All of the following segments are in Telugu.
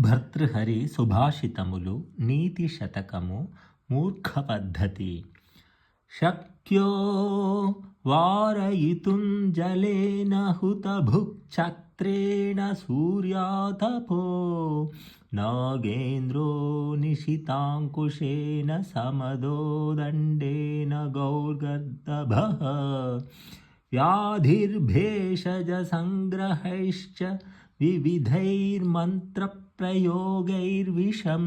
భర్తృహరి సుభాషితములు నీతి శతకము మూర్ఖ పద్ధతి శక్యో వారయితుం జలేన హుతభుక్ఛత్రేణ సూర్యాతపో నాగేంద్రో నిశితాంకుశేన సమదో దండేన గౌర్గర్దభः व्याधिर्भेषजसङ्ग्रहैश्च विविधैर्मन्त्रप्रयोगैर्विषं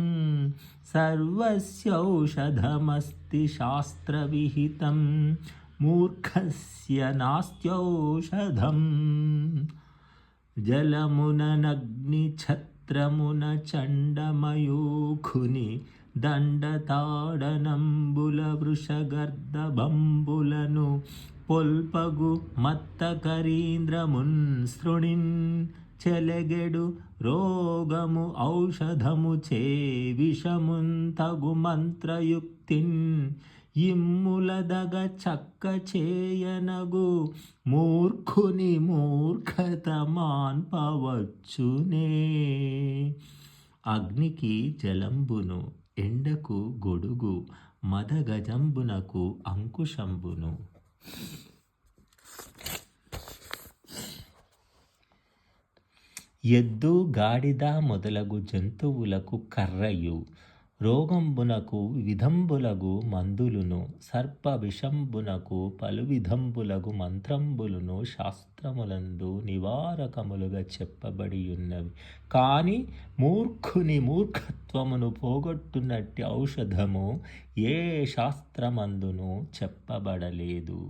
सर्वस्यौषधमस्ति शास्त्रविहितं मूर्खस्य नास्त्यौषधम् జలముననగ్నిఛత్రమున దండతాడనంబుల వృషగర్దబంబులను పొల్పగు మత్తకరీంద్రమున్ శృణిన్ చెలగెడు రోగము ఔషధము చే విషమున్ తగు మంత్రయుక్తిన్ ఇమ్ములదగ చక్క చేయనగు మూర్ఖుని మూర్ఖత మాన్పవచ్చునే అగ్నికి జలంబును ఎండకు గొడుగు మదగజంబునకు అంకుశంబును. ఎద్దు గాడిద మొదలగు జంతువులకు కర్రయు. రోగంబునకు విధంబులగు మందులును. సర్ప విషంబునకు పలు విధంబులగు మంత్రంబులను శాస్త్రములందు నివారకములుగా చెప్పబడి ఉన్నవి కానీ మూర్ఖుని మూర్ఖత్వమును పోగొట్టునట్టి ఔషధము ఏ శాస్త్రమందును చెప్పబడలేదు.